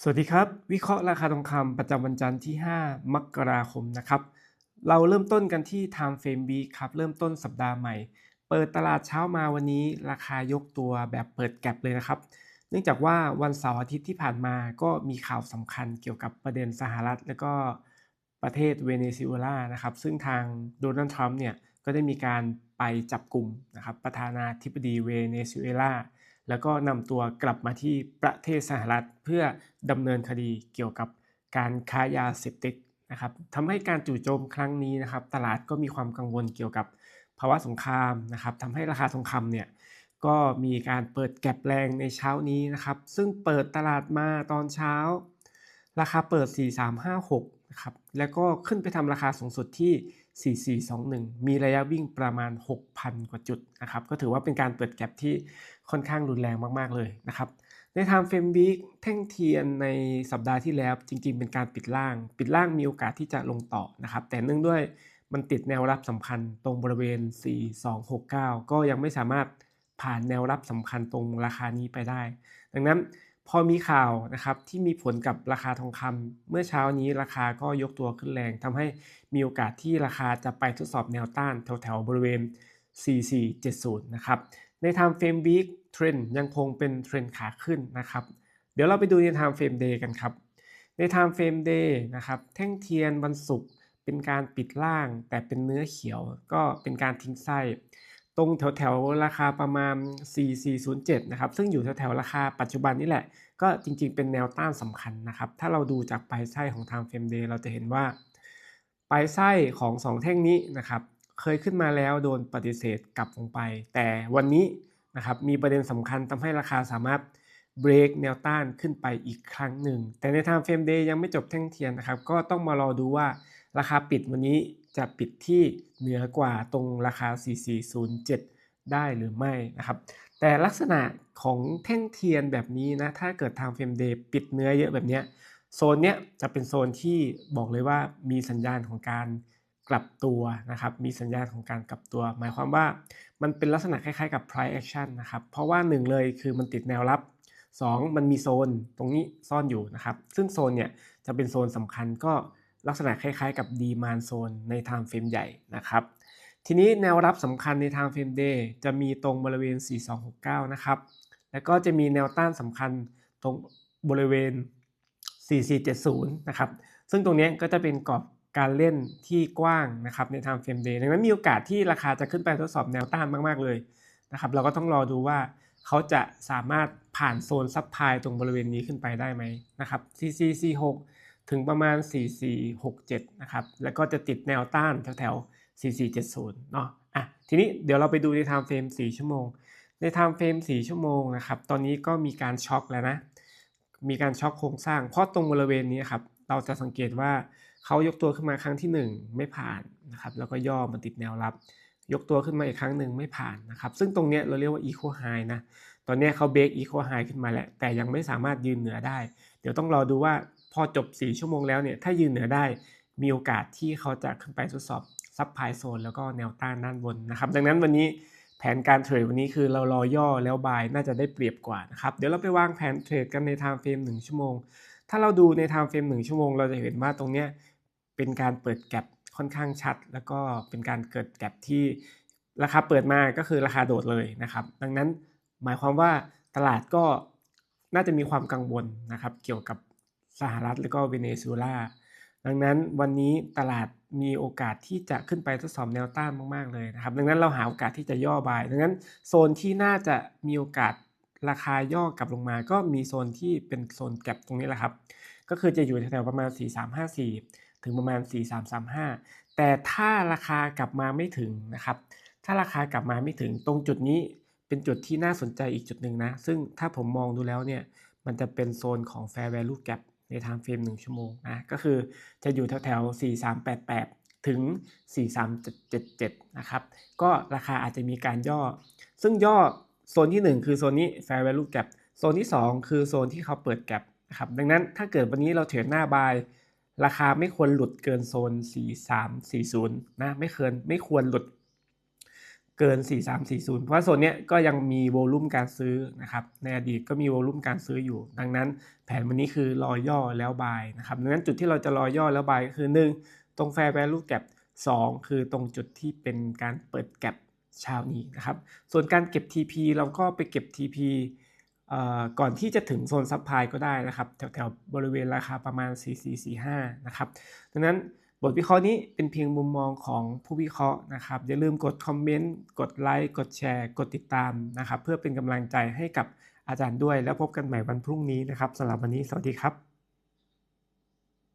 สวัสดีครับ วิเคราะห์ราคาทองคำประจำวันจันทร์ที่ 5 มกราคมนะครับ เราเริ่มต้นกันที่ Time Frame Week ครับ เริ่มต้นสัปดาห์ใหม่ เปิดตลาดเช้ามาวันนี้ ราคายกตัวแบบเปิดแก็บเลยนะครับ เนื่องจากว่าวันเสาร์อาทิตย์ที่ผ่านมาก็มีข่าวสำคัญเกี่ยวกับประเด็นสหรัฐ และก็ประเทศเวเนซุเอลานะครับ ซึ่งทางโดนัลด์ทรัมป์เนี่ยก็ได้มีการไปจับกลุ่มนะครับประธานาธิบดีเวเนซุเอลา แล้วก็นำตัวกลับมาที่ประเทศสหรัฐเพื่อดำเนินคดีเกี่ยวกับการค้ายาเสพติดนะครับทำให้การจู่โจมครั้งนี้นะครับ ตลาดก็มีความกังวลเกี่ยวกับภาวะสงครามนะครับทำให้ราคาทองคำเนี่ยก็มีการเปิดแก็บแรงในเช้านี้นะครับ ซึ่งเปิดตลาดมาตอนเช้า ราคาเปิด 4356 นะครับแล้วก็ขึ้นไปทำราคาสูงสุดที่ 4421 มีระยะวิ่งประมาณ 6,000 กว่าจุดนะครับก็ถือว่าเป็นการเปิดแก็บที่ค่อนข้างรุนแรงมาก ๆ เลยนะครับใน Time Frame Week แท่งเทียนในสัปดาห์ที่แล้วจริง ๆ เป็นการปิดล่าง ปิดล่างมีโอกาสที่จะลงต่อนะครับแต่เนื่องด้วยมันติดแนวรับสำคัญตรงบริเวณ 4269 ก็ยังไม่สามารถผ่านแนวรับสำคัญตรงราคานี้ไปได้ ดังนั้น พอมีข่าวนะครับที่มีผลกับราคาทองคำเมื่อเช้านี้ราคาก็ยกตัวขึ้นแรงทำให้มีโอกาสที่ราคาจะไปทดสอบแนวต้านแถวๆบริเวณ 4470 นะครับใน Time Frame Week เทรนยังคงเป็นเทรนขาขึ้นนะครับ เดี๋ยวเราไปดูใน Time Frame Day กันครับ ใน Time Frame Day นะครับแท่งเทียนวันศุกร์เป็นการปิดล่างแต่เป็นเนื้อเขียวก็เป็นการทิ้งไส้ ตรงแถวแถวราคาประมาณ 4407 นะครับ ซึ่งอยู่แถวแถวราคาปัจจุบันนี่แหละ ก็จริงๆ เป็นแนวต้านสำคัญนะครับ ถ้าเราดูจากปลายไส้ของ Time Frame Day เราจะเห็นว่า ปลายไส้ของ 2 แท่งนี้นะครับ เคยขึ้นมาแล้วโดนปฏิเสธกลับลงไป แต่วันนี้นะครับมีประเด็นสำคัญทำให้ราคาสามารถเบรกแนวต้านขึ้นไปอีกครั้งหนึ่ง แต่ใน Time Frame Day ยังไม่จบแท่งเทียนนะครับ ก็ต้องมารอดูว่า ราคาปิดวันนี้จะปิดที่เหนือกว่าตรงราคา 4407 ได้หรือไม่นะครับ แต่ลักษณะของแท่งเทียนแบบนี้นะ ถ้าเกิด Time Frame Day ปิดเนื้อเยอะแบบนี้โซนเนี้ยจะเป็นโซนที่บอกเลยว่ามีสัญญาณของการกลับตัวนะครับ มีสัญญาณของการกลับตัว หมายความว่ามันเป็นลักษณะคล้ายๆกับ price action นะครับ เพราะว่า1เลยคือมันติดแนวรับ 2 มันมีโซนตรงนี้ซ่อนอยู่นะครับ ซึ่งโซนเนี่ยจะเป็นโซนสำคัญก็ ลักษณะคล้ายๆ กับ demand zone ใน time frame ใหญ่นะครับ ทีนี้แนวรับสำคัญใน time frame day จะมีตรงบริเวณ 4269 นะครับ แล้วก็จะมีแนวต้านสำคัญตรงบริเวณ 4470 นะครับ ซึ่งตรงนี้ก็จะเป็นกรอบการเล่นที่กว้างนะครับใน time frame day ดังนั้นมีโอกาสที่ราคาจะขึ้นไปทดสอบแนวต้านมากๆเลยนะครับ เราก็ต้องรอดูว่าเขาจะสามารถผ่านโซนซับพลายตรงบริเวณนี้ขึ้นไปได้ไหมนะครับ CC46 ถึงประมาณ 4467 นะครับ แล้วก็จะติดแนวต้านแถวๆ4470 เนาะอะ ทีนี้เดี๋ยวเราไปดูใน time frame 4ชั่วโมง ใน time frame 4ชั่วโมงนะครับ ตอนนี้ก็มีการช็อคแล้วนะ มีการช็อคโครงสร้าง เพราะตรงบริเวณนี้ครับ เราจะสังเกตว่าเขายกตัวขึ้นมาครั้งที่ 1 ไม่ผ่านนะครับ แล้วก็ย่อมาติดแนวรับ ยกตัวขึ้นมาอีกครั้งหนึ่งไม่ผ่านนะครับ ซึ่งตรงนี้เราเรียกว่า equal high นะ ตอนนี้เขาเบรก equal high ขึ้นมาแล้ว แต่ยังไม่สามารถยืนเหนือได้ เดี๋ยวต้องรอดูว่า พอจบ 4 ชั่วโมงแล้วเนี่ยถ้ายืนเหนือได้มีโอกาสที่เขาจะขึ้นไปทดสอบซับไพโซนแล้วก็แนวต้านด้านบนนะครับ ดังนั้นวันนี้แผนการเทรดวันนี้คือเรารอย่อแล้วบายน่าจะได้เปรียบกว่านะครับ เดี๋ยวเราไปวางแผนเทรดกันใน time frame 1ชั่วโมง ถ้าเราดูใน time frame 1ชั่วโมง เราจะเห็นว่าตรงเนี้ยเป็นการเปิดแก็บค่อนข้างชัด แล้วก็เป็นการเกิดแก็บที่ราคาเปิดมาก็คือราคาโดดเลยนะครับ ดังนั้นหมายความว่าตลาดก็น่าจะมีความกังวลนะครับ เกี่ยวกับ สหรัฐแล้วก็เวเนซุเอลาดังนั้นวันนี้ตลาดมีโอกาสที่จะขึ้นไปทดสอบแนวต้านมากๆเลยนะครับ ดังนั้นเราหาโอกาสที่จะย่อบาย ดังนั้นโซนที่น่าจะมีโอกาสราคาย่อกลับลงมา ก็มีโซนที่เป็นโซนแก็บตรงนี้แหละครับ ก็คือจะอยู่แถวๆประมาณ 4354 ถึงประมาณ 4335 แต่ถ้าราคากลับมาไม่ถึงนะครับ ถ้าราคากลับมาไม่ถึงตรงจุดนี้เป็นจุดที่น่าสนใจอีกจุดหนึ่งนะ ซึ่งถ้าผมมองดูแล้วเนี่ย มันจะเป็นโซนของ fair value gap ใน time frame 1ชั่วโมงนะก็คือจะอยู่แถวๆ4388 ถึง 4377 นะครับ ก็ราคาอาจจะมีการย่อ ซึ่งย่อโซนที่ 1 คือโซนนี้ fair value gap โซนที่ 2 คือโซนที่เขาเปิด gap นะครับดังนั้นถ้าเกิดวันนี้เราเทรดหน้าบายราคาไม่ควรหลุดเกินโซน 4340 นะไม่เกินไม่ควรหลุด เกิน 4340 เพราะโซนเนี้ยก็ยังมีโวลุ่มการซื้อนะครับ ในอดีตก็มีโวลุ่มการซื้ออยู่ ดังนั้นแผนวันนี้คือรอย่อแล้วบายนะครับ ดังนั้นจุดที่เราจะรอย่อแล้วบายก็คือ 1 ตรง Fair Value Gap 2คือตรงจุดที่เป็นการเปิดแก p เช้านี้นะครับ ส่วนการเก็บ TP เราก็ไปเก็บ TP ก่อนที่จะถึงโซนซับไพลายก็ได้นะครับ แถวๆบริเวณราคาประมาณ 4445 นะครับ ดังนั้น บทวิเคราะห์นี้เป็นเพียงมุมมองของผู้วิเคราะห์นะครับ อย่าลืมกดคอมเมนต์ กดไลค์ กดแชร์ กดติดตามนะครับ เพื่อเป็นกำลังใจให้กับอาจารย์ด้วย แล้วพบกันใหม่วันพรุ่งนี้นะครับสำหรับวันนี้สวัสดีครับ